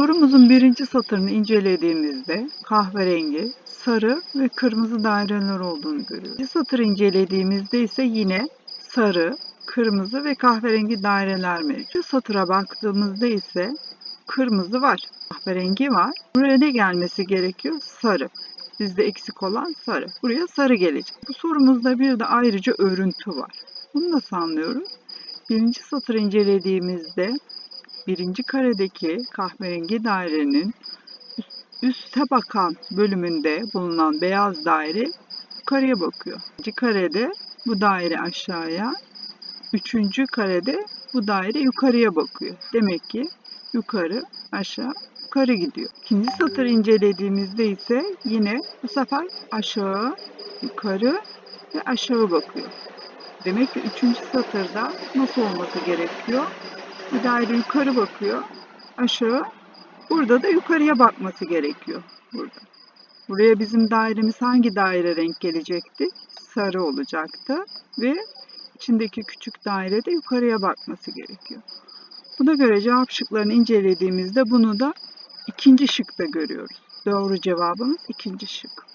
Sorumuzun birinci satırını incelediğimizde kahverengi, sarı ve kırmızı daireler olduğunu görüyoruz. İkinci satırı incelediğimizde ise yine sarı, kırmızı ve kahverengi daireler mevcut. Şu satıra baktığımızda ise kırmızı var, kahverengi var. Buraya ne gelmesi gerekiyor? Sarı. Bizde eksik olan sarı. Buraya sarı gelecek. Bu sorumuzda bir de ayrıca örüntü var. Bunu nasıl anlıyoruz? Birinci satırı incelediğimizde birinci karedeki kahverengi dairenin üste bakan bölümünde bulunan beyaz daire yukarıya bakıyor. İkinci karede bu daire aşağıya, üçüncü karede bu daire yukarıya bakıyor. Demek ki yukarı, aşağı, yukarı gidiyor. İkinci satırı incelediğimizde ise yine bu sefer aşağı, yukarı ve aşağı bakıyor. Demek ki üçüncü satırda nasıl olması gerekiyor? Bir daire yukarı bakıyor, aşağı. Burada da yukarıya bakması gerekiyor. Burada. Buraya bizim dairemiz hangi daire renk gelecekti? Sarı olacaktı ve içindeki küçük daire de yukarıya bakması gerekiyor. Buna göre cevap şıklarını incelediğimizde bunu da ikinci şıkta görüyoruz. Doğru cevabımız ikinci şık.